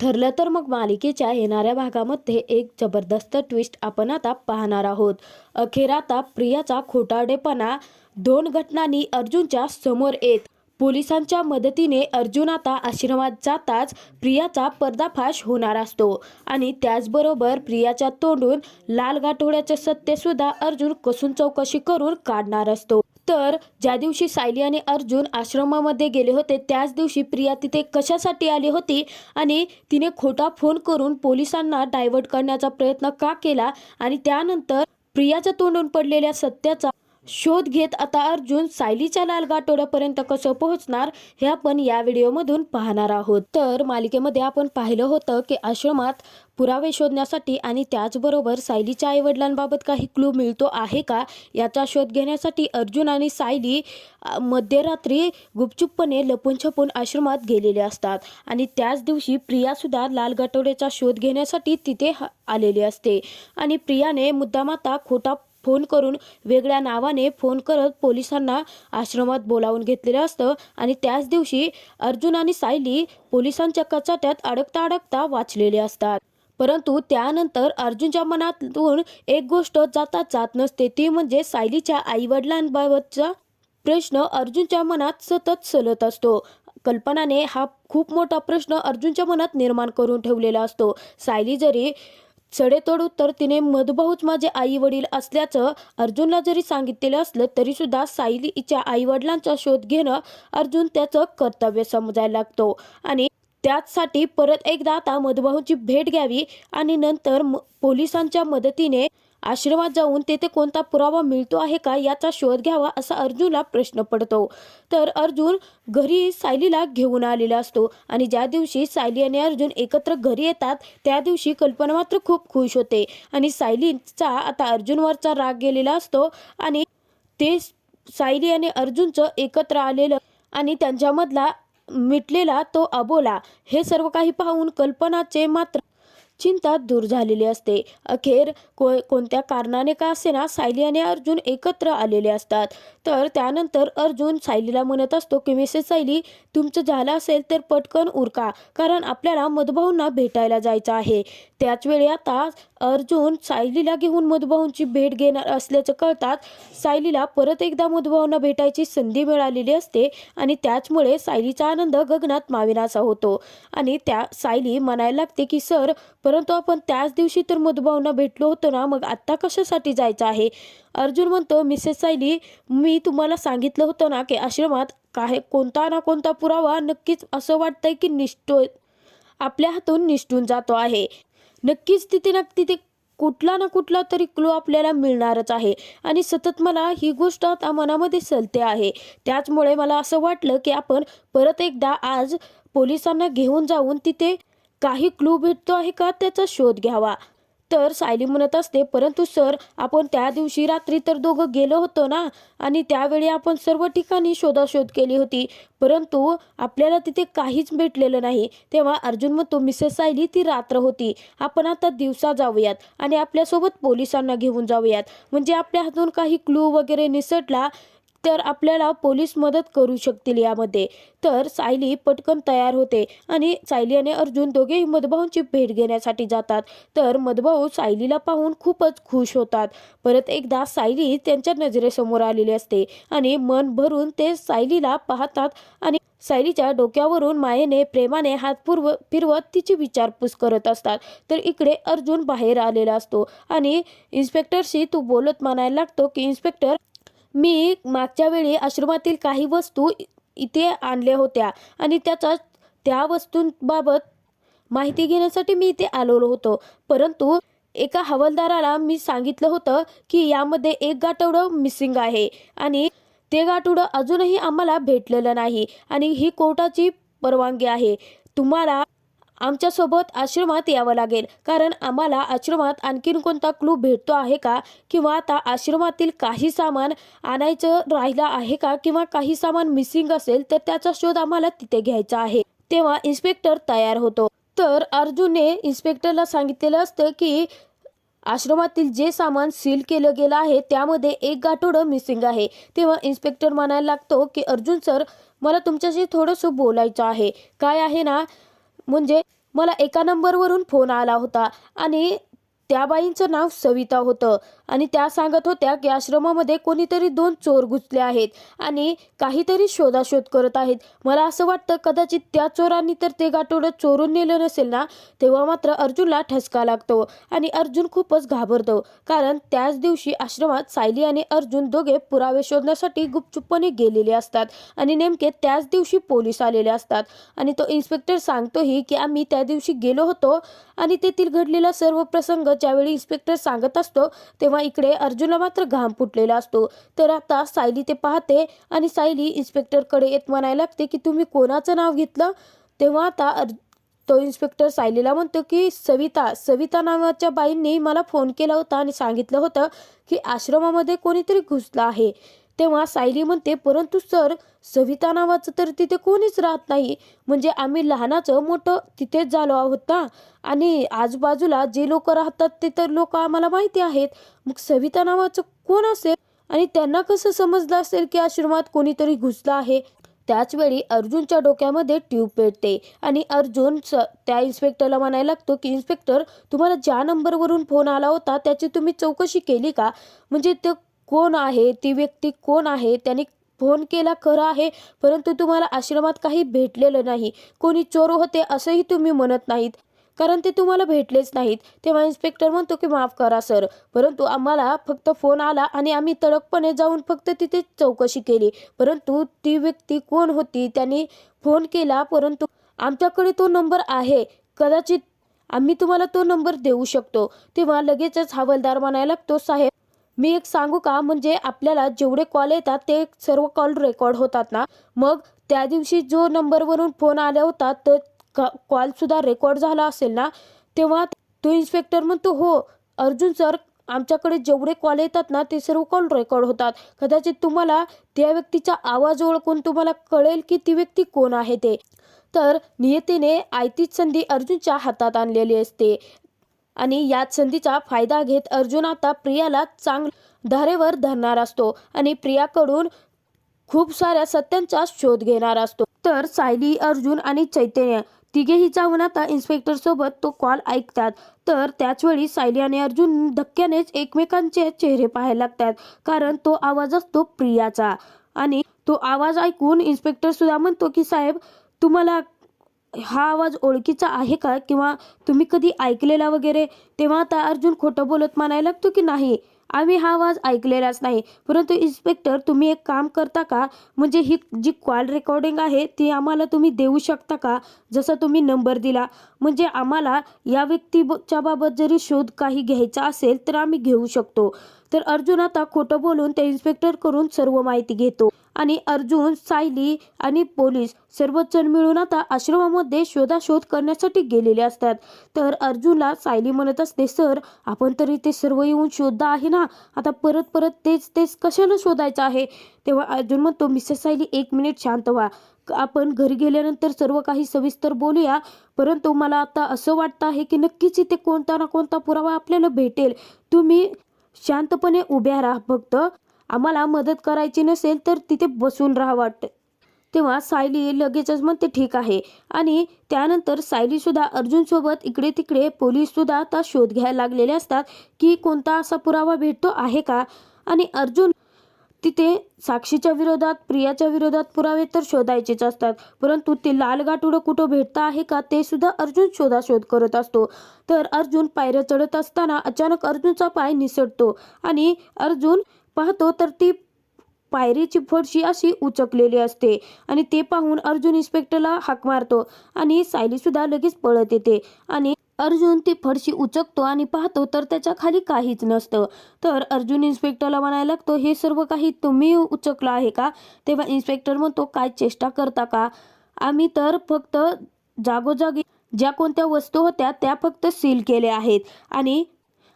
ठरलं तर मग मालिकेच्या येणाऱ्या भागामध्ये एक जबरदस्त ट्विस्ट आपण आता पाहणार आहोत. अखेर आता प्रियाचा खोटाडेपणा दोन घटनांनी अर्जुनच्या समोर येत. पोलिसांच्या मदतीने अर्जुन आता आश्रमात जाताच प्रियाचा पर्दाफाश होणार असतो. आणि त्याचबरोबर प्रियाच्या तोंडून लाल गाठोड्याचे सत्य सुद्धा अर्जुन कसून चौकशी करून काढणार असतो. तर ज्या दिवशी सायली आणि अर्जुन आश्रमामध्ये गेले होते त्याच दिवशी प्रिया तिथे कशासाठी आली होती आणि तिने खोटा फोन करून पोलिसांना डायव्हर्ट करण्याचा प्रयत्न का केला आणि त्यानंतर प्रियाच्या तोंडून पडलेल्या सत्याचा शोध घेत आता अर्जुन सायलीच्या लाल गाठोड्यापर्यंत कसं पोहोचणार हे आपण या व्हिडिओमधून पाहणार आहोत. तर मालिकेमध्ये आपण पाहिलं होतं की आश्रमात पुरावे शोधण्यासाठी आणि त्याचबरोबर सायलीच्या आईवडिलांबाबत काही क्लू मिळतो आहे का? याचा शोध घेण्यासाठी अर्जुन आणि सायली मध्यरात्री गुपचुपपणे लपून छपून आश्रमात गेलेले असतात आणि त्याच दिवशी प्रियासुद्धा लालगाटोड्याचा शोध घेण्यासाठी तिथे ह- आलेली असते. आणि प्रियाने मुद्दाम आता खोटा फोन करून वेगळ्या नावाने फोन करत पोलिसांना आश्रमात बोलावून घेतलेलं असतं. आणि त्याच दिवशी अर्जुन आणि सायली पोलिसांच्या कचाट्यात अडकता अडकता वाचलेले असतात. परंतु त्यानंतर अर्जुनच्या मनातून एक गोष्ट जाता जात नसते. ती म्हणजे सायलीच्या आईवडिलांबाबतचा प्रश्न अर्जुनच्या मनात सतत सलत असतो. कल्पनाने हा खूप मोठा प्रश्न अर्जुनच्या मनात निर्माण करून ठेवलेला असतो. सायली जरी सडेतोड उत्तर तिने मधुभाऊच माझे आई वडील असल्याचं अर्जुनला जरी सांगितलेलं असलं तरी सुद्धा सायलीच्या आई वडिलांचा शोध घेणं अर्जुन त्याचं कर्तव्य समजायला लागतो. आणि त्याचसाठी परत एकदा आता मधुभाऊची भेट घ्यावी आणि नंतर पोलिसांच्या मदतीने आश्रमात जाऊन तेथे कोणता पुरावा मिळतो आहे का याचा शोध घ्यावा असा अर्जुनला प्रश्न पडतो. तर अर्जुन घरी सायलीला घेऊन आलेला असतो आणि ज्या दिवशी सायली आणि अर्जुन एकत्र घरी येतात त्या दिवशी कल्पना मात्र खूप खुश होते आणि सायलीचा आता अर्जुनवरचा राग गेलेला असतो आणि ते सायली आणि अर्जुनचं एकत्र आलेलं आणि त्यांच्यामधला मिटलेला तो अबोला. हे सर्व काही पाहून कल्पनाचे मात्र चिंता दूर झालेली असते. अखेर को कोणत्या कारणाने का असेना सायली आणि अर्जुन एकत्र आलेले असतात? तर त्यानंतर अर्जुन सायलीला म्हणत असतो की मिसेस सायली तुमचं झालं असेल तर पटकन उरका कारण आपल्याला मधुभाऊंना भेटायला जायचं आहे. त्याच वेळी आता अर्जुन सायलीला घेऊन मधुभाऊंची भेट घेणार असल्याचं कळतात सायलीला परत एकदा मधुभाऊंना भेटायची संधी मिळालेली असते आणि त्याचमुळे सायलीचा आनंद गगनात माविनासा होतो. आणि त्या सायली म्हणायला लागते की सर परंतु आपण त्याच दिवशी तर मधुभाऊंना भेटलो होतो ना मग आत्ता कशासाठी जायचं आहे? अर्जुन म्हणतो मिसेस सायली मी तुम्हाला सांगितलं होतं ना की आश्रमात काय कोणता ना कोणता पुरावा नक्कीच असं वाटतंय की निष्ठो आपल्या हातून निष्ठून जातो आहे. नक्कीच तिथे ना तिथे कुठला ना कुठला तरी क्लू आपल्याला मिळणारच आहे. आणि सतत मला ही गोष्ट आता मनामध्ये सलते आहे. त्याचमुळे मला असं वाटलं की आपण परत एकदा आज पोलिसांना घेऊन जाऊन तिथे काही क्लू भेटतो आहे का? त्याचा शोध घ्यावा. तर सायली म्हणत असते परंतु सर आपण त्या दिवशी रात्री तर दोघं गेलो होतो ना आणि त्यावेळी आपण सर्व ठिकाणी शोधाशोध केली होती. परंतु आपल्याला तिथे काहीच भेटलेलं नाही. तेव्हा अर्जुन म्हणतो मिसेस सायली ती रात्र होती. आपण आता दिवसा जाऊयात आणि आपल्यासोबत पोलिसांना घेऊन जाऊयात. म्हणजे आपल्या हातून काही क्लू वगैरे निसटला तर आपल्याला पोलीस मदत करू शकतील यामध्ये. तर सायली पटकन तयार होते आणि सायली आणि अर्जुन दोघेही मधभाऊंची भेट घेण्यासाठी जातात. तर मधभाऊ सायलीला पाहून खूपच खुश होतात. परत एकदा सायली त्यांच्या नजरेसमोर आलेली असते आणि मन भरून ते सायलीला पाहतात आणि सायलीच्या डोक्यावरून मायेने प्रेमाने हात पूर्व फिरवत तिची विचारपूस करत असतात. तर इकडे अर्जुन बाहेर आलेला असतो आणि इन्स्पेक्टरशी तू बोलत म्हणायला लागतो की इन्स्पेक्टर मी मागच्या वेळी आश्रमातील काही वस्तू इथे आणल्या होत्या आणि त्याचा त्या वस्तूंबाबत माहिती घेण्यासाठी मी इथे आलेलो होतो. परंतु एका हवालदाराला मी सांगितलं होतं की यामध्ये एक गाठवडं मिसिंग आहे आणि ते गाठोडं अजूनही आम्हाला भेटलेलं नाही आणि ही कोर्टाची परवानगी आहे. तुम्हाला आमच्यासोबत आश्रमात यावं लागेल. कारण आम्हाला आश्रमात आणखीन कोणता क्लू भेटतो आहे का? किंवा आता आश्रमातील काही सामान आणायचं राहिलं आहे का? किंवा काही सामान मिसिंग असेल तर त्याचा शोध आम्हाला तिथे घ्यायचा आहे. तेव्हा इन्स्पेक्टर तयार होतो. तर अर्जुनने इन्स्पेक्टरला सांगितलेलं असतं की आश्रमातील जे सामान सील केलं गेलं आहे त्यामध्ये एक गाठोडं मिसिंग आहे. तेव्हा इन्स्पेक्टर म्हणायला लागतो की अर्जुन सर मला तुमच्याशी थोडंसं बोलायचं आहे. काय आहे ना म्हणजे मला एका नंबरवरून फोन आला होता. आणि त्या बाईंचं नाव सविता होतं. आणि त्या सांगत होत्या की आश्रमामध्ये कोणीतरी दोन चोर घुसले आहेत आणि काहीतरी शोधाशोध करत आहेत. मला असं वाटतं कदाचित त्या चोरांनी तर ते गाठोडं चोरून नेलं नसेल ना? तेव्हा मात्र अर्जुनला ठसका लागतो आणि अर्जुन खूपच घाबरतो. कारण त्याच दिवशी आश्रमात सायली आणि अर्जुन दोघे पुरावे शोधण्यासाठी गुपचुपणे गेलेले असतात आणि नेमके त्याच दिवशी पोलीस आलेले असतात. आणि तो इन्स्पेक्टर सांगतोही की आम्ही त्या दिवशी गेलो होतो आणि तेथील घडलेला सर्व प्रसंग ज्यावेळी इन्स्पेक्टर सांगत असतो तेव्हा इकडे अर्जुनला मात्र घाम फुटलेला असतो. तर आता सायली ते पाहते आणि सायली इन्स्पेक्टरकडे येत म्हणायला लागते की तुम्ही कोणाचं नाव घेतलं? तेव्हा आता अर् तो इन्स्पेक्टर सायलीला म्हणतो की सविता सविता नावाच्या बाईंनी मला फोन केला होता आणि सांगितलं होतं की आश्रमामध्ये कोणीतरी घुसलं आहे. तेव्हा सायली म्हणते परंतु सर सविता नावाचं तर तिथे कोणीच राहत नाही. म्हणजे आम्ही लहानाचं मोठं तिथेच झालो आहोत ना. आणि आजूबाजूला जे लोक राहतात ते तर लोक आम्हाला माहिती आहेत. मग सविता नावाचं कोण असेल? आणि त्यांना कसं समजलं असेल की आश्रमात कोणीतरी घुसलं आहे? त्याचवेळी अर्जुनच्या डोक्यामध्ये ट्यूब पेटते आणि अर्जुन स त्या इन्स्पेक्टरला म्हणायला लागतो की इन्स्पेक्टर तुम्हाला ज्या नंबरवरून फोन आला होता त्याची तुम्ही चौकशी केली का? म्हणजे ते कोण आहे ती व्यक्ती कोण आहे त्यांनी फोन केला खरं आहे परंतु तुम्हाला आश्रमात काही भेटलेलं नाही. कोणी चोर होते असंही तुम्ही म्हणत नाहीत. कारण ते तुम्हाला भेटलेच नाहीत. तेव्हा इन्स्पेक्टर म्हणतो की माफ करा सर परंतु आम्हाला फक्त फोन आला आणि आम्ही तडकपणे जाऊन फक्त तिथे चौकशी केली. परंतु ती व्यक्ती कोण होती त्यांनी फोन केला परंतु आमच्याकडे तो नंबर आहे. कदाचित आम्ही तुम्हाला तो नंबर देऊ शकतो. तेव्हा लगेचच हवालदार म्हणायला लागतो साहेब मी एक सांगू का? म्हणजे आपल्याला जेवढे कॉल येतात ते सर्व कॉल रेकॉर्ड होतात ना? मग त्या दिवशी जो नंबरवरून फोन आला होता तर कॉल सुद्धा रेकॉर्ड झाला असेल ना? तेव्हा तो इन्स्पेक्टर म्हणतो हो अर्जुन सर आमच्याकडे जेवढे कॉल येतात ना ते सर्व कॉल रेकॉर्ड होतात. कदाचित तुम्हाला त्या व्यक्तीचा आवाज ओळखून तुम्हाला कळेल की ती व्यक्ती कोण आहे ते. तर नियतीने आयतीच संधी अर्जुनच्या हातात आणलेली असते. आणि याच संधीचा फायदा घेत अर्जुन आता प्रियाला चांग धारेवर धरणार असतो आणि प्रियाकडून खूप साऱ्या सत्यांचा शोध घेणार असतो. तर सायली अर्जुन आणि चैतन्य तिघेही जाऊन आता इन्स्पेक्टर सोबत तो कॉल ऐकतात. तर त्याच वेळी सायली आणि अर्जुन धक्क्यानेच एकमेकांचे चेहरे पाहायला लागतात. कारण तो आवाज असतो प्रियाचा. आणि तो आवाज ऐकून इन्स्पेक्टर सुद्धा म्हणतो की साहेब तुम्हाला हा आवाज ओळखीचा आहे का? किंवा तुम्ही कधी ऐकलेला वगैरे? तेव्हा आता अर्जुन खोटं बोलत म्हणायला लागतो की नाही? आम्ही हा आवाज ऐकलेलाच नाही. परंतु इन्स्पेक्टर तुम्ही एक काम करता का? म्हणजे ही जी कॉल रेकॉर्डिंग आहे ती आम्हाला तुम्ही देऊ शकता का? जसा तुम्ही नंबर दिला. म्हणजे आम्हाला या व्यक्तीच्या बाबत जरी शोध काही घ्यायचा असेल तर आम्ही घेऊ शकतो. तर अर्जुन आता खोटं बोलून त्या इन्स्पेक्टरकडून सर्व माहिती घेतो. आणि अर्जुन सायली आणि पोलीस सर्वजण मिळून आता आश्रमामध्ये शोधाशोध करण्यासाठी गेलेले असतात. तर अर्जुनला सायली म्हणत असते सर आपण तरी ते सर्व येऊन शोधा आहे ना? आता परत परत तेच तेच कशाला शोधायचं आहे? तेव्हा अर्जुन म्हणतो मिसेस सायली एक मिनिट शांत व्हा. आपण घरी गेल्यानंतर सर्व काही सविस्तर बोलूया. परंतु मला आता असं वाटतं आहे की नक्कीच इथे कोणता ना कोणता पुरावा आपल्याला भेटेल. तुम्ही शांतपणे उभ्या राहा फक्त. आम्हाला मदत करायची नसेल तर तिथे बसून राहा वाटतं. तेव्हा सायली लगेचच म्हणते ठीक आहे. आणि त्यानंतर सायली सुद्धा अर्जुन सोबत इकडे तिकडे पोलीस सुद्धा आता शोध घ्यायला लागलेले असतात की कोणता असा पुरावा भेटतो आहे का? आणि अर्जुन तिथे साक्षीच्या विरोधात प्रियाच्या विरोधात पुरावे तर शोधायचेच असतात परंतु ते लाल गाठोडं कुठं भेटतं आहे का ते सुद्धा अर्जुन शोधाशोध करत असतो. तर अर्जुन पायऱ्या चढत असताना अचानक अर्जुनचा पाय निसटतो आणि अर्जुन पाहतो तर ती पायरीची फडशी अशी उचकलेली असते आणि ते पाहून अर्जुन इन्स्पेक्टरला हाक मारतो आणि सायली सुद्धा लगेच पळत येते आणि अर्जुन ती फडशी उचकतो आणि पाहतो तर त्याच्याखाली काहीच नसतं. तर अर्जुन इन्स्पेक्टरला म्हणायला लागतो हे सर्व काही तुम्ही उचकलं आहे का? तेव्हा इन्स्पेक्टर म्हणतो काय चेष्टा करता का? आम्ही तर फक्त जागोजागी ज्या कोणत्या वस्तू होत्या त्या फक्त सील केल्या आहेत आणि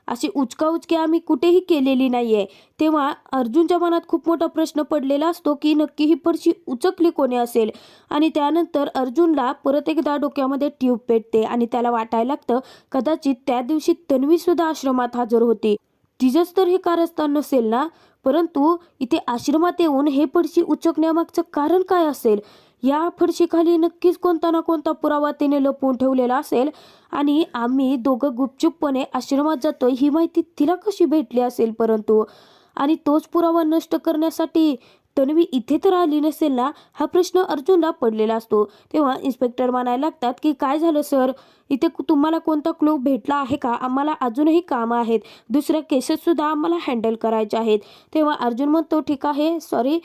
अशी उचकाउचकी आम्ही कुठेही केलेली नाहीये. तेव्हा अर्जुनच्या मनात खूप मोठा प्रश्न पडलेला असतो की नक्की ही पर्शी उचकली कोणी असेल? आणि त्यानंतर अर्जुनला परत एकदा डोक्यामध्ये ट्यूब पेटते आणि त्याला वाटायला लागतं कदाचित त्या दिवशी तन्वी सुद्धा आश्रमात हजर होती. तिचंच तर हे कारस्थान नसेल ना? परंतु इथे आश्रमात येऊन हे पडशी उचकण्यामागचं कारण काय असेल? या फडशीखाली नक्कीच कोणता ना कोणता पुरावा तिने लपवून ठेवलेला असेल. आणि आम्ही दोघं गुपचूपपणे आश्रमात जातोय ही माहिती तिला कशी भेटली असेल परंतु? आणि तोच पुरावा नष्ट करण्यासाठी तन्वी इथे तर आली नसेल ना? हा प्रश्न अर्जुनला पडलेला असतो. तेव्हा इन्स्पेक्टर म्हणायला लागतात की काय झालं सर इथे तुम्हाला कोणता क्लू भेटला आहे का? आम्हाला अजूनही कामं आहेत. दुसऱ्या केसेस सुद्धा आम्हाला हँडल करायच्या आहेत. तेव्हा अर्जुन म्हणतो ठीक आहे सॉरी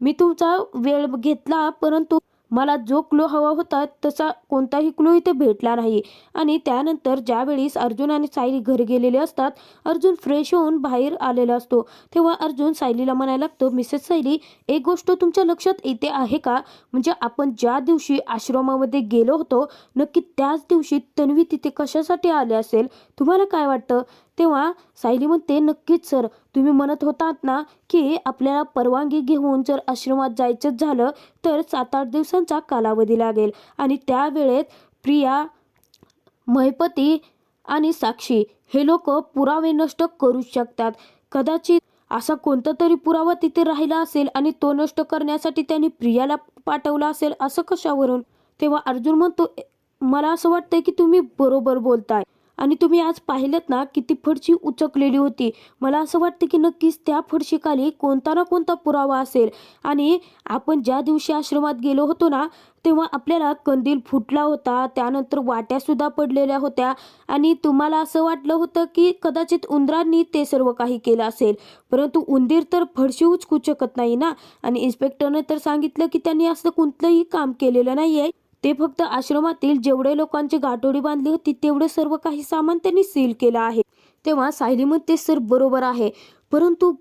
मी तुमचा वेळ घेतला परंतु मला जो क्लू हवा होता तसा कोणताही क्लू इथे भेटला नाही. आणि त्यानंतर ज्यावेळेस अर्जुन आणि सायली घरी गेलेले असतात अर्जुन फ्रेश होऊन बाहेर आलेला असतो. तेव्हा अर्जुन सायलीला म्हणायला लागतो मिसेस सायली एक गोष्ट तुमच्या लक्षात येते आहे का? म्हणजे आपण ज्या दिवशी आश्रमामध्ये गेलो होतो नक्की त्याच दिवशी तन्वी तिथे कशासाठी आले असेल? तुम्हाला काय वाटतं? तेव्हा सायली म्हणते नक्कीच सर. तुम्ही म्हणत होतात ना की आपल्याला परवानगी घेऊन जर आश्रमात जायचंच झालं तर सात आठ दिवसांचा कालावधी लागेल. आणि त्यावेळेत प्रिया महिपती आणि साक्षी हे लोक पुरावे नष्ट करू शकतात. कदाचित असा कोणता तरी पुरावा तिथे राहिला असेल आणि तो नष्ट करण्यासाठी त्यांनी प्रियाला पाठवला असेल असं कशावरून? तेव्हा अर्जुन म्हणतो मला असं वाटतंय की तुम्ही बरोबर बोलताय. आणि तुम्ही आज पाहिलं ना किती फडशी उचकलेली होती. मला असं वाटतं की नक्कीच त्या फडशीखाली कोणता ना कोणता पुरावा असेल. आणि आपण ज्या दिवशी आश्रमात गेलो होतो ना तेव्हा आपल्याला कंदील फुटला होता त्यानंतर वाट्या सुद्धा पडलेल्या होत्या. आणि तुम्हाला असं वाटलं होतं की कदाचित उंदरांनी ते सर्व काही केलं असेल. परंतु उंदीर तर फडशी उचकू शकत नाही ना. आणि इन्स्पेक्टरने तर सांगितलं की त्यांनी असं कोणतंही काम केलेलं नाही आहे ते फक्त आश्रमातील जेवढे लोकांची गाठोडी बांधली होती तेवढे सर्व काही सामान त्यांनी सील केलं आहे. तेव्हा सायली म्हणते सर बरोबर आहे. परंतु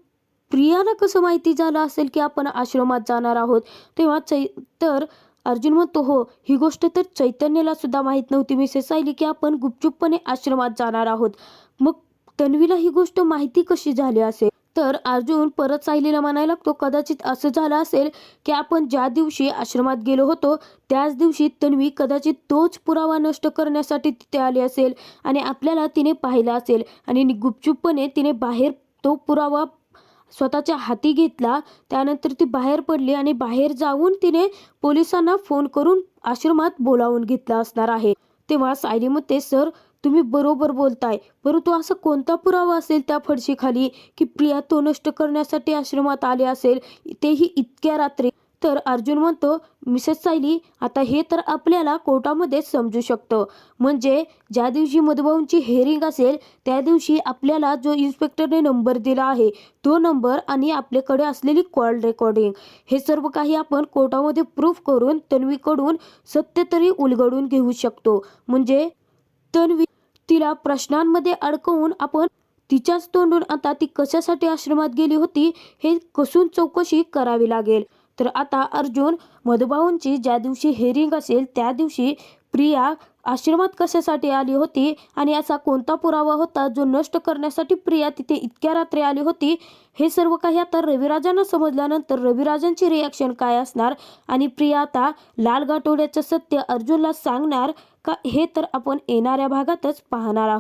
प्रियाला कसं माहिती झालं असेल की आपण आश्रमात जाणार आहोत? तेव्हा चै तर अर्जुन म्हणतो हो ही गोष्ट तर चैतन्याला सुद्धा माहीत नव्हती मिसेस सायली की आपण गुपचूपपणे आश्रमात जाणार आहोत. मग तन्वीला ही गोष्ट माहिती कशी झाली असेल? तर अर्जुन परत सायलीला म्हणायला लागतो कदाचित असं झालं असेल की आपण ज्या दिवशी आश्रमात गेलो होतो त्याच दिवशी तन्वी कदाचित तोच पुरावा नष्ट करण्यासाठी तिथे आली असेल आणि आपल्याला तिने पाहिलं असेल आणि गुपचूपपणे तिने बाहेर तो पुरावा स्वतःच्या हाती घेतला. त्यानंतर ती बाहेर पडली आणि बाहेर जाऊन तिने पोलिसांना फोन करून आश्रमात बोलावून घेतला असणार आहे. तेव्हा सायली म्हणते सर तुम्ही बरोबर बोलताय. परंतु असं कोणता पुरावा असेल त्या फडशीखाली की प्रिया तो नष्ट करण्यासाठी आश्रमात आले असेल? तेही इतक्या रात्री. तर अर्जुन म्हणतो मिसेस सायली आता हे तर आपल्याला कोर्टामध्ये समजू शकतं. म्हणजे ज्या दिवशी मधुभाऊंची हेअरिंग असेल त्या दिवशी आपल्याला जो इन्स्पेक्टरने नंबर दिला आहे तो नंबर आणि आपल्याकडे असलेली कॉल रेकॉर्डिंग हे सर्व काही आपण कोर्टामध्ये प्रूफ करून तन्वीकडून सत्य तरी उलगडून घेऊ शकतो. म्हणजे तन्वी तिला प्रश्नांमध्ये अडकवून आपण तिच्याच तोंडून आता ती कशासाठी आश्रमात गेली होती हे कसून चौकशी करावी लागेल? तर आता अर्जुन मधुभाऊंची ज्या दिवशी हेरिंग असेल त्या दिवशी प्रिया आश्रमात कशासाठी आली होती आणि असा कोणता पुरावा होता जो नष्ट करण्यासाठी प्रिया तिथे इतक्या रात्री आली होती हे सर्व काही आता रविराजांना समजल्यानंतर रविराजांची रिॲक्शन काय असणार? आणि प्रिया आता लाल गाठोड्याचं सत्य अर्जुनला सांगणार का हे तर आपण येणाऱ्या भागातच पाहणार आहोत.